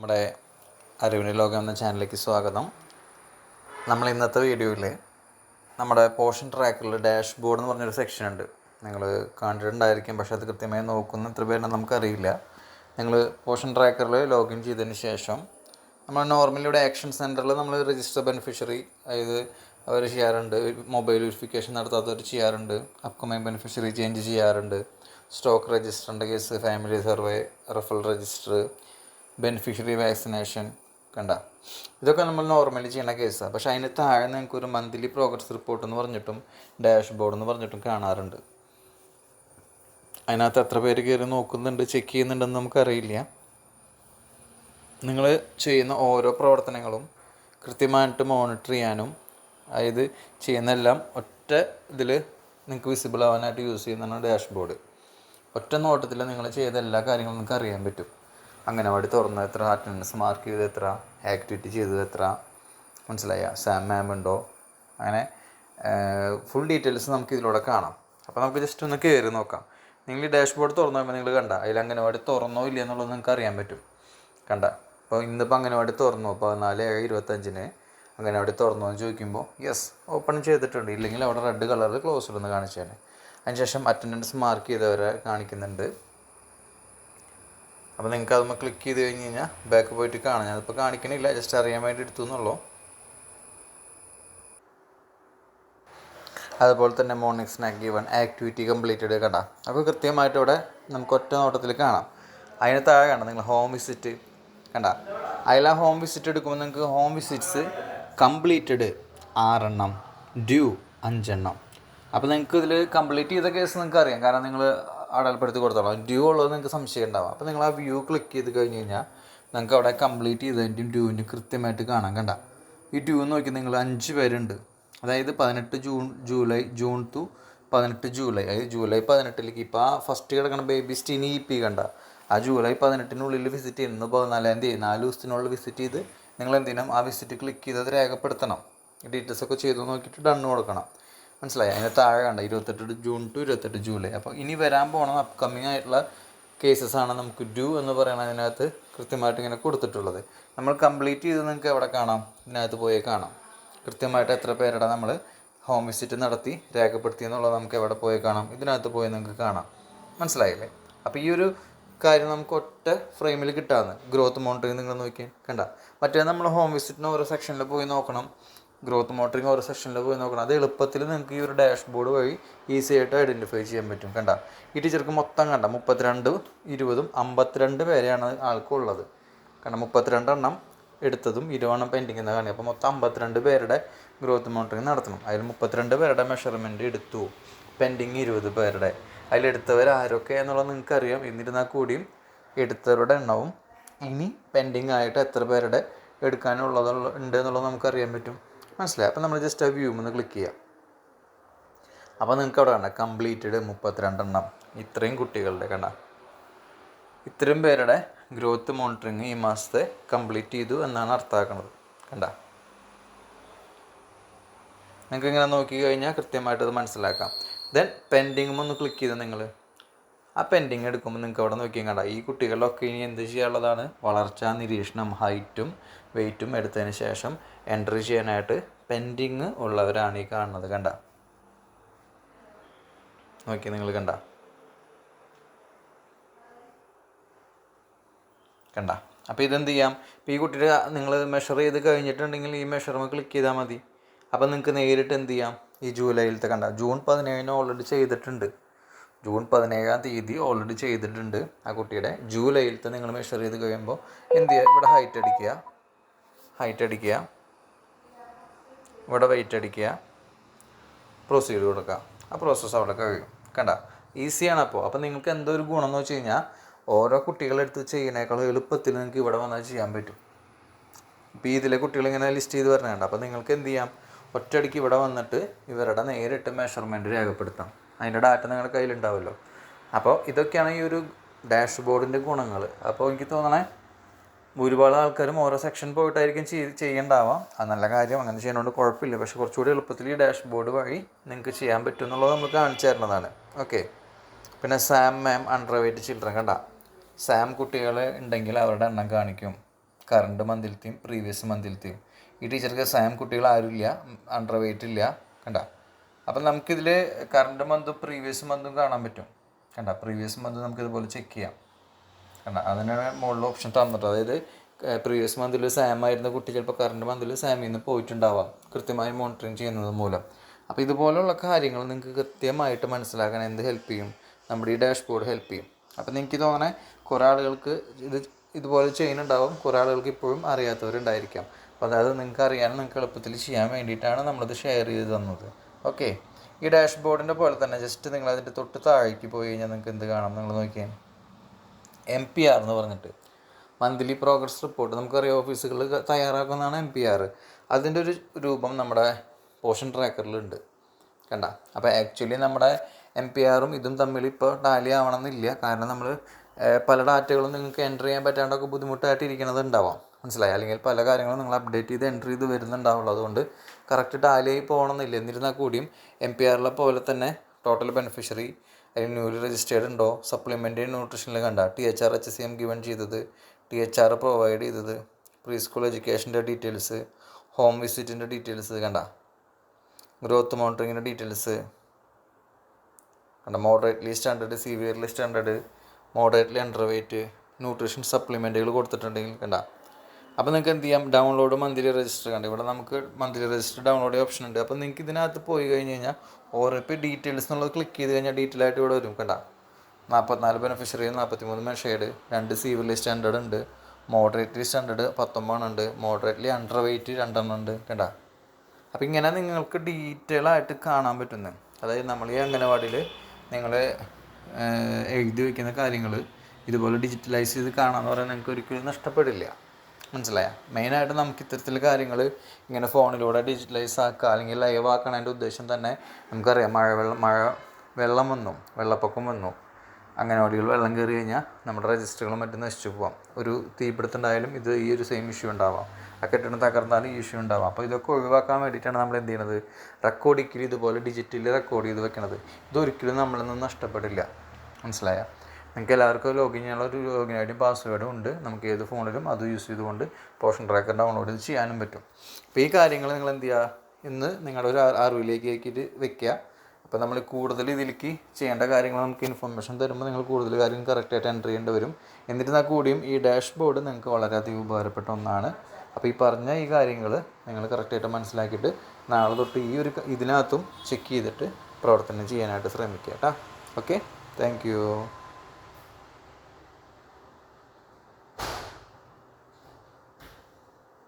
നമ്മുടെ അറിവിന് ലോകം എന്ന ചാനലിലേക്ക് സ്വാഗതം. നമ്മൾ ഇന്നത്തെ വീഡിയോയിൽ നമ്മുടെ പോർഷൻ ട്രാക്കറിൽ ഡാഷ് ബോർഡ് എന്ന് പറഞ്ഞൊരു സെക്ഷൻ ഉണ്ട്. നിങ്ങൾ കണ്ടിട്ടുണ്ടായിരിക്കും പക്ഷേ അത് കൃത്യമായി നോക്കുന്ന എത്ര പേരുണ്ടെന്ന് നമുക്കറിയില്ല. നിങ്ങൾ പോർഷൻ ട്രാക്കറിൽ ലോഗിൻ ചെയ്തതിന് ശേഷം നമ്മൾ നോർമലി ഇവിടെ ആക്ഷൻ സെന്ററിൽ നമ്മൾ രജിസ്റ്റർ ബെനിഫിഷ്യറി അതായത് അവർ ചെയ്യാറുണ്ട്. മൊബൈൽ വെരിഫിക്കേഷൻ നടത്താത്തവർ ചെയ്യാറുണ്ട്. അപ്കമിങ് ബെനിഫിഷ്യറി ചേഞ്ച് ചെയ്യാറുണ്ട്. Stock രജിസ്റ്ററിന്റെ case family survey referral register beneficiary vaccination കണ്ട. ഇതൊക്കെ നമ്മൾ നോർമലി ചെയ്യുന്ന കേസാണ് പക്ഷേ അതിന് താഴെ നിങ്ങൾക്ക് ഒരു മന്ത്ലി പ്രോഗ്രസ് റിപ്പോർട്ട് എന്ന് പറഞ്ഞിട്ടും ഡാഷ് ബോർഡ് എന്ന് പറഞ്ഞിട്ടും കാണാറുണ്ട്. അതിനകത്ത് എത്ര പേര് കയറി നോക്കുന്നുണ്ട് ചെക്ക് ചെയ്യുന്നുണ്ടെന്ന് നമുക്കറിയില്ല. നിങ്ങൾ ചെയ്യുന്ന ഓരോ പ്രവർത്തനങ്ങളും കൃത്യമായിട്ട് മോണിറ്റർ ചെയ്യാനും അതായത് ചെയ്യുന്നതെല്ലാം ഒറ്റ ഇതിൽ നിങ്ങൾക്ക് വിസിബിൾ ആവാനായിട്ട് യൂസ് ചെയ്യുന്നതാണ് ഡാഷ് ബോർഡ് ഒറ്റ നോട്ടത്തിൽ നിങ്ങൾ ചെയ്ത എല്ലാ കാര്യങ്ങളും നിങ്ങൾക്ക് അറിയാൻ പറ്റും. അംഗനവാടി തുറന്നത് എത്ര അറ്റൻഡൻസ് മാർക്ക് ചെയ്തത് എത്ര? ആക്ടിവിറ്റി ചെയ്തത് എത്ര? മനസ്സിലായ? സാം മാം ഉണ്ടോ? അങ്ങനെ ഫുൾ ഡീറ്റെയിൽസ് നമുക്ക് ഇതിലൂടെ കാണാം. അപ്പോൾ നമുക്ക് ജസ്റ്റ് ഒന്ന് കയറി നോക്കാം. നിങ്ങൾ ഈ ഡാഷ് ബോർഡ് തുറന്നു കഴിയുമ്പോൾ നിങ്ങൾ കണ്ട അതിൽ അംഗനവാടി തുറന്നോ ഇല്ല എന്നുള്ളത് നിങ്ങൾക്ക് അറിയാൻ പറ്റും. കണ്ട? അപ്പോൾ ഇന്നിപ്പോൾ അംഗനവാടി തുറന്നു. പതിനാല് ഏഴ് ഇരുപത്തഞ്ചിന് അംഗനവാടി തുറന്നു എന്ന് ചോദിക്കുമ്പോൾ യെസ് ഓപ്പൺ ചെയ്തിട്ടുണ്ട്. ഇല്ലെങ്കിൽ അവിടെ റെഡ് കളറിൽ ക്ലോസ്ഡ് എന്ന് കാണിച്ചാണ് അതിനുശേഷം അറ്റൻഡൻസ് മാർക്ക് ചെയ്തവരെ കാണിക്കുന്നുണ്ട്. അപ്പോൾ നിങ്ങൾക്ക് അതൊന്ന് ക്ലിക്ക് ചെയ്ത് കഴിഞ്ഞ് കഴിഞ്ഞാൽ ബാക്ക് പോയിട്ട് കാണാം. ഞാനിപ്പോൾ കാണിക്കണില്ല ജസ്റ്റ് അറിയാൻ വേണ്ടി എടുത്തു എന്നുള്ളൂ അതുപോലെ തന്നെ morning snack given activity completed കണ്ട. അപ്പോൾ കൃത്യമായിട്ട് ഇവിടെ നമുക്ക് ഒറ്റ നോട്ടത്തിൽ കാണാം. അതിന് താഴെ കണ്ട നിങ്ങൾ ഹോം വിസിറ്റ് കണ്ട. അതിൽ ആ ഹോം വിസിറ്റ് എടുക്കുമ്പോൾ നിങ്ങൾക്ക് ഹോം വിസിറ്റ്സ് കംപ്ലീറ്റഡ് ആറെണ്ണം ഡ്യൂ അഞ്ചെണ്ണം. അപ്പോൾ നിങ്ങൾക്ക് ഇതിൽ കംപ്ലീറ്റ് ചെയ്ത കേസ് നിങ്ങൾക്ക് അറിയാം. കാരണം നിങ്ങൾ അടയാളപ്പെടുത്തി കൊടുത്തോളാം. ഡ്യൂ ഉള്ളത് നിങ്ങൾക്ക് സംശയം ഉണ്ടാവാം അപ്പോൾ നിങ്ങൾ ആ വ്യൂ ക്ലിക്ക് ചെയ്ത് കഴിഞ്ഞ് കഴിഞ്ഞാൽ നിങ്ങൾക്ക് അവിടെ കംപ്ലീറ്റ് ചെയ്തതിന്റെയും ഡ്യൂവിന്റെയും കൃത്യമായിട്ട് കാണാൻ കണ്ട. ഈ ഡ്യൂ നോക്കി നിങ്ങൾ അഞ്ച് പേരുണ്ട്. അതായത് പതിനെട്ട് ജൂൺ ജൂലൈ ജൂൺ ടു പതിനെട്ട് ജൂലൈ. അതായത് ജൂലൈ പതിനെട്ടിലേക്ക്. ഇപ്പോൾ ആ ഫസ്റ്റ് കിടക്കണ ബേബി സ്റ്റിനി ഇ പി കണ്ട. ആ ജൂലൈ പതിനെട്ടിനുള്ളിൽ വിസിറ്റ് ചെയ്യുന്നു പതിനാലാം തീയതി. നാല് ദിവസത്തിനുള്ളിൽ വിസിറ്റ് ചെയ്ത് നിങ്ങൾ എന്തിനും ആ വിസിറ്റ് ക്ലിക്ക് ചെയ്ത് അത് രേഖപ്പെടുത്തണം. ഡീറ്റെയിൽസ് ഒക്കെ ചെയ്ത് നോക്കിയിട്ട് ഡണ്ണ് കൊടുക്കണം. മനസ്സിലായി? അതിന് താഴെ കണ്ട? ഇരുപത്തെട്ട് ജൂൺ ടു ഇരുപത്തെട്ട് ജൂലൈ. അപ്പോൾ ഇനി വരാൻ പോണ അപ്കമ്മിങ് ആയിട്ടുള്ള കേസസ് ആണ് നമുക്ക് ഡ്യൂ എന്ന് പറയുന്നതിനകത്ത് കൃത്യമായിട്ട് ഇങ്ങനെ കൊടുത്തിട്ടുള്ളത്. നമ്മൾ കംപ്ലീറ്റ് ചെയ്ത് നിങ്ങൾക്ക് എവിടെ കാണാം? ഇതിനകത്ത് പോയി കാണാം. കൃത്യമായിട്ട് എത്ര പേരുടെ നമ്മൾ ഹോം വിസിറ്റ് നടത്തി രേഖപ്പെടുത്തി എന്നുള്ളത് നമുക്ക് എവിടെ പോയി കാണാം? ഇതിനകത്ത് പോയി നിങ്ങൾക്ക് കാണാം. മനസ്സിലായില്ലേ? അപ്പോൾ ഈ ഒരു കാര്യം നമുക്ക് ഒറ്റ ഫ്രെയിമിൽ കിട്ടാമെന്ന് ഗ്രോത്ത് മോണിറ്ററിങ് നിങ്ങൾ നോക്കി കണ്ട? മറ്റേ നമ്മൾ ഹോം വിസിറ്റിന് ഓരോ സെക്ഷനിൽ പോയി നോക്കണം. ഗ്രോത്ത് മോട്ടറിങ് ഓരോ സെക്ഷനിൽ പോയി നോക്കണം. അത് എളുപ്പത്തിൽ നിങ്ങൾക്ക് ഈ ഒരു ഡാഷ്ബോർഡ് വഴി ഈസി ആയിട്ട് ഐഡന്റിഫൈ ചെയ്യാൻ പറ്റും കണ്ട? ഈ ടീച്ചർക്ക് മൊത്തം കണ്ട മുപ്പത്തിരണ്ട് ഇരുപതും അമ്പത്തിരണ്ട് പേരെയാണ് ആൾക്കുള്ളത് കാരണം മുപ്പത്തിരണ്ടെണ്ണം എടുത്തതും ഇരുപതെണ്ണം പെൻഡിങ് എന്ന് കാണി അപ്പോൾ മൊത്തം അമ്പത്തിരണ്ട് പേരുടെ ഗ്രോത്ത് മോണിറ്ററിങ് നടത്തണം. അതിൽ മുപ്പത്തിരണ്ട് പേരുടെ മെഷർമെന്റ് എടുത്തു. പെൻഡിങ് ഇരുപത് പേരുടെ. അതിലെടുത്തവർ ആരൊക്കെ എന്നുള്ളത് നിങ്ങൾക്ക് അറിയാം എന്നിരുന്നാൽ കൂടിയും എടുത്തവരുടെ എണ്ണവും ഇനി പെൻഡിങ് ആയിട്ട് എത്ര പേരുടെ എടുക്കാനുള്ളത് ഉണ്ട് എന്നുള്ളത് നമുക്കറിയാൻ പറ്റും. മനസ്സിലായി. അപ്പോൾ നമ്മൾ ജസ്റ്റ് ആ വ്യൂ ഒന്ന് ക്ലിക്ക് ചെയ്യാം. അപ്പോൾ നിങ്ങൾക്ക് അവിടെ കണ്ട? കംപ്ലീറ്റഡ് മുപ്പത്തിരണ്ടെണ്ണം. ഇത്രയും കുട്ടികളുടെ കണ്ട. ഇത്രയും പേരുടെ ഗ്രോത്ത് മോണിറ്ററിങ് ഈ മാസത്തെ കംപ്ലീറ്റ് ചെയ്തു എന്നാണ് അർത്ഥമാക്കുന്നത്. കണ്ട. നിങ്ങൾക്ക് ഇങ്ങനെ നോക്കി കഴിഞ്ഞാൽ കൃത്യമായിട്ട് അത് മനസ്സിലാക്കാം. ദെൻ പെൻഡിങ്ങും ഒന്ന് ക്ലിക്ക് ചെയ്ത് നിങ്ങൾ? ആ പെൻഡിങ് എടുക്കുമ്പോൾ നിങ്ങൾക്ക് അവിടെ നോക്കിയും കണ്ട. ഈ കുട്ടികളിലൊക്കെ ഇനി എന്ത് ചെയ്യാനുള്ളതാണ്? വളർച്ചാ നിരീക്ഷണം ഹൈറ്റും വെയിറ്റും എടുത്തതിന് ശേഷം എൻട്രി ചെയ്യാനായിട്ട് പെൻഡിങ് ഉള്ളവരാണ് ഈ കാണുന്നത്. കണ്ട? നോക്കി നിങ്ങൾ കണ്ട? കണ്ട? അപ്പോൾ ഇതെന്ത് ചെയ്യാം? ഇപ്പോൾ ഈ കുട്ടിയുടെ നിങ്ങൾ മെഷർ ചെയ്ത് കഴിഞ്ഞിട്ടുണ്ടെങ്കിൽ ഈ മെഷർമ ക്ലിക്ക് ചെയ്താൽ മതി. അപ്പോൾ നിങ്ങൾക്ക് നേരിട്ട് എന്ത് ചെയ്യാം? ഈ ജൂലൈയിലത്തെ കണ്ട. ജൂൺ പതിനേഴിന് ഓൾറെഡി ചെയ്തിട്ടുണ്ട്. ജൂൺ പതിനേഴാം തീയതി ഓൾറെഡി ചെയ്തിട്ടുണ്ട് ആ കുട്ടിയുടെ. ജൂലൈയിലത്തെ നിങ്ങൾ മെഷർ ചെയ്ത് കഴിയുമ്പോൾ എന്ത് ചെയ്യുക? ഇവിടെ ഹൈറ്റ് അടിക്കുക. ഹൈറ്റ് അടിക്കുക. ഇവിടെ വെയിറ്റ് അടിക്കുക. പ്രൊസീഡ് കൊടുക്കുക. ആ പ്രോസസ്സ് അവിടെ കഴിയും. കണ്ട? ഈസിയാണ് അപ്പോൾ അപ്പോൾ നിങ്ങൾക്ക് എന്തോ ഒരു ഗുണം എന്ന് വെച്ച് കഴിഞ്ഞാൽ ഓരോ കുട്ടികളെടുത്ത് ചെയ്യുന്നേക്കാളും എളുപ്പത്തിൽ നിങ്ങൾക്ക് ഇവിടെ വന്നാൽ ചെയ്യാൻ പറ്റും. ഇപ്പോൾ ഇതിലെ കുട്ടികളിങ്ങനെ ലിസ്റ്റ് ചെയ്ത് വരണേണ്ട അപ്പോൾ നിങ്ങൾക്ക് എന്ത് ചെയ്യാം? ഒറ്റയടിക്ക് ഇവിടെ വന്നിട്ട് ഇവരുടെ നേരിട്ട് മെഷർമെന്റ് രേഖപ്പെടുത്താം അതിന്റെ ഡാറ്റ നിങ്ങളുടെ കയ്യിലുണ്ടാവുമല്ലോ. അപ്പോൾ ഇതൊക്കെയാണ് ഈ ഒരു ഡാഷ് ബോർഡിന്റെ ഗുണങ്ങൾ. അപ്പോൾ എനിക്ക് തോന്നണേ ഭൂരിഭാഗം ആൾക്കാരും ഓരോ സെക്ഷൻ പോയിട്ടായിരിക്കും ചെയ് ചെയ്യേണ്ടാവാം അത് നല്ല കാര്യം. അങ്ങനെ ചെയ്യുന്നതുകൊണ്ട് കുഴപ്പമില്ല. പക്ഷെ കുറച്ചുകൂടി എളുപ്പത്തിൽ ഈ ഡാഷ് ബോർഡ് വഴി നിങ്ങൾക്ക് ചെയ്യാൻ പറ്റും എന്നുള്ളത് നമ്മൾ കാണിച്ചു തരുന്നതാണ്. ഓക്കെ. പിന്നെ SAM MAM underweight children കണ്ട. സാം കുട്ടികൾ ഉണ്ടെങ്കിൽ അവരുടെ എണ്ണം കാണിക്കും. കറണ്ട് മന്തിലത്തെയും പ്രീവിയസ് മന്തിലത്തെയും ഈ ടീച്ചർക്ക് സാം കുട്ടികൾ ആരുമില്ല. അണ്ടർ വെയിറ്റ് ഇല്ല. കണ്ട. അപ്പം നമുക്കിതിൽ കറണ്ട് മന്തും പ്രീവിയസ് മന്തും കാണാൻ പറ്റും. കണ്ട? പ്രീവിയസ് മന്ത് നമുക്ക് ഇതുപോലെ ചെക്ക് ചെയ്യാം. കണ്ട? അതിനാണ് മുകളിൽ ഓപ്ഷൻ തന്നിട്ട്. അതായത് പ്രീവിയസ് മന്തിൽ സാം ആയിരുന്ന കുട്ടി ചിലപ്പോൾ കറണ്ട് മന്തിൽ സാമിൽ നിന്ന് പോയിട്ടുണ്ടാവാം. കൃത്യമായി മോണിറ്ററിങ് ചെയ്യുന്നത് മൂലം. അപ്പോൾ ഇതുപോലുള്ള കാര്യങ്ങൾ നിങ്ങൾക്ക് കൃത്യമായിട്ട് മനസ്സിലാക്കാൻ എന്ത് ഹെൽപ്പ് ചെയ്യും? നമ്മുടെ ഈ ഡാഷ്ബോർഡ് ഹെൽപ്പ് ചെയ്യും. അപ്പോൾ നിങ്ങൾക്ക് തോന്നണേ കുറേ ആളുകൾക്ക് ഇത് ഇതുപോലെ ചെയ്യുന്നുണ്ടാവും. കുറേ ആളുകൾക്ക് ഇപ്പോഴും അറിയാത്തവരുണ്ടായിരിക്കാം. അപ്പോൾ അതായത് നിങ്ങൾക്ക് അറിയാനും നിങ്ങൾക്ക് എളുപ്പത്തിൽ ചെയ്യാൻ വേണ്ടിയിട്ടാണ് നമ്മളിത് ഷെയർ ചെയ്ത് തന്നത്. ഓക്കെ. ഈ ഡാഷ്ബോർഡിന്റെ പോലെ തന്നെ ജസ്റ്റ് നിങ്ങൾ അതിന്റെ തൊട്ട് താഴേക്ക് പോയി കഴിഞ്ഞാൽ നിങ്ങൾക്ക് എന്ത് കാണാം നിങ്ങൾ നോക്കിയാൽ എം പി ആർ എന്ന് പറഞ്ഞിട്ട്. മന്ത്ലി പ്രോഗ്രസ് റിപ്പോർട്ട് നമുക്കറിയാം ഓഫീസുകൾ തയ്യാറാക്കുന്നതാണ് എം പി ആർ അതിന്റെ ഒരു രൂപം നമ്മുടെ പോഷൻ ട്രാക്കറിലുണ്ട് കണ്ട? അപ്പോൾ ആക്ച്വലി നമ്മുടെ എം പി ആറും ഇതും തമ്മിൽ ഇപ്പോൾ ടാലി ആവണമെന്നില്ല. കാരണം നമ്മൾ പല ഡാറ്റകളും നിങ്ങൾക്ക് എന്റർ ചെയ്യാൻ പറ്റാണ്ടൊക്കെ ബുദ്ധിമുട്ടായിട്ട് ഉണ്ടാവാം മനസ്സിലായി. അല്ലെങ്കിൽ പല കാര്യങ്ങളും നിങ്ങൾ അപ്ഡേറ്റ് ചെയ്ത് എന്റർ ചെയ്ത് വരുന്നുണ്ടാവുള്ളൂ. അതുകൊണ്ട് കറക്റ്റ് ടാലിയായി പോകണമെന്നില്ല. എന്നിരുന്നാൽ കൂടിയും എം പി ആറിലെ പോലെ തന്നെ ടോട്ടൽ ബെനിഫിഷ്യറി അതിന് ന്യൂലി രജിസ്റ്റേർഡ് ഉണ്ടോ? സപ്ലിമെന്ററി ന്യൂട്രീഷനിൽ കണ്ട. T H R H C M given ചെയ്തത്. ടി എച്ച് ആർ പ്രൊവൈഡ് ചെയ്തത്. പ്രീ സ്കൂൾ എഡ്യൂക്കേഷന്റെ ഡീറ്റെയിൽസ് ഹോം വിസിറ്റിന്റെ ഡീറ്റെയിൽസ് കണ്ട. ഗ്രോത്ത് മോണിറ്ററിങ്ങിന്റെ ഡീറ്റെയിൽസ് കണ്ട moderately standard severely standard moderately underweight nutrition സപ്ലിമെന്റുകൾ കൊടുത്തിട്ടുണ്ടെങ്കിൽ കണ്ട. അപ്പോൾ നിങ്ങൾക്ക് എന്ത് ചെയ്യാം? ഡൗൺലോഡ് മന്ത്ലി രജിസ്റ്റർ കണ്ട്. ഇവിടെ നമുക്ക് മന്ത്ലി രജിസ്റ്റർ ഡൗൺലോഡ് ഓപ്ഷൻ ഉണ്ട്. അപ്പോൾ നിങ്ങൾക്ക് ഇതിനകത്ത് പോയി കഴിഞ്ഞ് കഴിഞ്ഞാൽ ഓരോപ്പോൾ ഡീറ്റെയിൽസ് എന്നുള്ളത് ക്ലിക്ക് ചെയ്ത് കഴിഞ്ഞാൽ ഡീറ്റെയിൽ ആയിട്ട് ഇവിടെ വരും കണ്ട. നാൽപ്പത്തിനാല് ബെനിഫിഷ്യറി നാൽപ്പത്തി മൂന്ന് മെഷേഡ് രണ്ട് സിവിലി സ്റ്റാൻഡേർഡ് ഉണ്ട്. മോഡറേറ്റ്ലി സ്റ്റാൻഡേർഡ് പത്തൊമ്പതെണ്ണം ഉണ്ട്. മോഡറേറ്റ്ലി അണ്ടർ വെയിറ്റ് രണ്ടെണ്ണം ഉണ്ട് കണ്ട. അപ്പോൾ ഇങ്ങനെ നിങ്ങൾക്ക് ഡീറ്റെയിൽ ആയിട്ട് കാണാൻ പറ്റുന്നത് അതായത് നമ്മൾ ഈ അംഗനവാടിയിൽ നിങ്ങൾ എഴുതി വയ്ക്കുന്ന കാര്യങ്ങൾ ഇതുപോലെ ഡിജിറ്റലൈസ് ചെയ്ത് കാണാമെന്ന് പറയാൻ നിങ്ങൾക്ക് ഒരിക്കലും നഷ്ടപ്പെടില്ല. മനസ്സിലായ? മെയിനായിട്ട് നമുക്ക് ഇത്തരത്തിൽ കാര്യങ്ങൾ ഇങ്ങനെ ഫോണിലൂടെ ഡിജിറ്റലൈസ് ആക്കുക അല്ലെങ്കിൽ ലൈവ് ആക്കണതിന്റെ ഉദ്ദേശം തന്നെ നമുക്കറിയാം. മഴ വെള്ളം മഴ വെള്ളം വന്നു വെള്ളപ്പൊക്കം വന്നു. അങ്ങനെ ഓടികൾ വെള്ളം കയറി കഴിഞ്ഞാൽ നമ്മുടെ രജിസ്റ്ററുകളും മറ്റും നശിച്ചു പോവാം. ഒരു തീപിടുത്തുണ്ടായാലും ഇത് ഈ ഒരു സെയിം ഇഷ്യൂ ഉണ്ടാവാം. ആ കെട്ടിടം തകർന്നാലും ഈ ഇഷ്യൂ ഉണ്ടാവാം. അപ്പോൾ ഇതൊക്കെ ഒഴിവാക്കാൻ വേണ്ടിയിട്ടാണ് നമ്മൾ എന്ത് ചെയ്യുന്നത് റെക്കോർഡ് ഒരിക്കലും ഇതുപോലെ ഡിജിറ്റലി റെക്കോർഡ് ചെയ്ത് വെക്കണത്. ഇതൊരിക്കലും നമ്മളിൽ നിന്ന് നഷ്ടപ്പെടില്ല. മനസ്സിലായ? നിങ്ങൾക്ക് എല്ലാവർക്കും ലോഗിൻ ചെയ്യാനുള്ള ഒരു ലോഗിൻ ഐ ഡിയും പാസ്വേഡും ഉണ്ട്. നമുക്ക് ഏത് ഫോണിലും അത് യൂസ് ചെയ്തുകൊണ്ട് പോഷൻ ട്രാക്കർ ഡൗൺലോഡ് ചെയ്യാനും പറ്റും. അപ്പോൾ ഈ കാര്യങ്ങൾ നിങ്ങൾ എന്ത് ചെയ്യുക ഇന്ന് നിങ്ങളുടെ ഒരു അറിവിലേക്ക് ആക്കിയിട്ട് വെക്കുക അപ്പോൾ നമ്മൾ കൂടുതൽ ഇതിലേക്ക് ചെയ്യേണ്ട കാര്യങ്ങൾ നമുക്ക് ഇൻഫർമേഷൻ തരുമ്പോൾ നിങ്ങൾ കൂടുതൽ കാര്യം കറക്റ്റായിട്ട് എന്റർ ചെയ്യേണ്ടി വരും. എന്നിരുന്നാൽ കൂടിയും ഈ ഡാഷ് ബോർഡ് നിങ്ങൾക്ക് വളരെയധികം ഉപകാരപ്പെട്ട ഒന്നാണ്. അപ്പോൾ ഈ പറഞ്ഞ ഈ കാര്യങ്ങൾ നിങ്ങൾ കറക്റ്റായിട്ട് മനസ്സിലാക്കിയിട്ട് നാളെ തൊട്ട് ഈ ഒരു ഇതിനകത്തും ചെക്ക് ചെയ്തിട്ട് പ്രവർത്തനം ചെയ്യാനായിട്ട് ശ്രമിക്കുക കേട്ടോ ഓക്കെ താങ്ക്